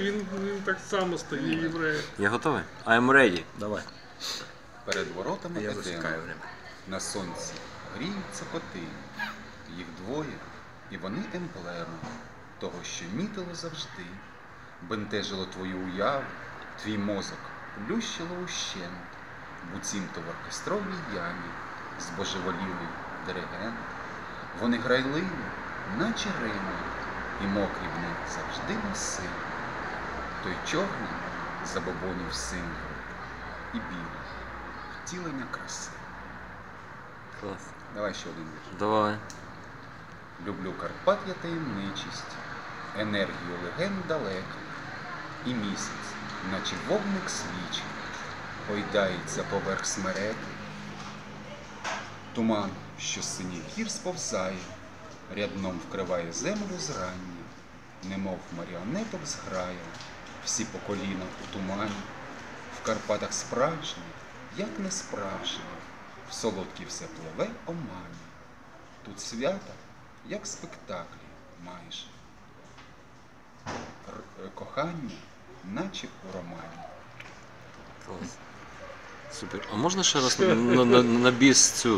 він, він так само стає євреєм. Я готовий? I'm ready. Давай. Перед воротами Я засікаю время. на сонці гріються коти. Їх двоє, і вони емблема того, що мітило завжди. Бентежило твою уяву, твій мозок плющило ущент, буцімто в оркестровій ямі збожеволілий диригент. Вони грайливі, наче Рими, і мокрі в них завжди носи. Той чорний забобонів символ і білий втілення краси. Клас. Давай ще один вірш. Давай. Люблю Карпаття таємничість, енергію легенд далеких, і місяць, наче вогник свічки, гойдається поверх смереки. Туман, що з синіх гір сповзає, рядном вкриває землю зрання, немов маріонеток зграє, всі по коліна у тумані, в Карпатах справжні, як не справжні, в солодкі все пливе омані. Тут свята, як спектаклі, майже. Р- е, кохання, наче у романі. Супер. А можна ще раз на, на, на, на біс цю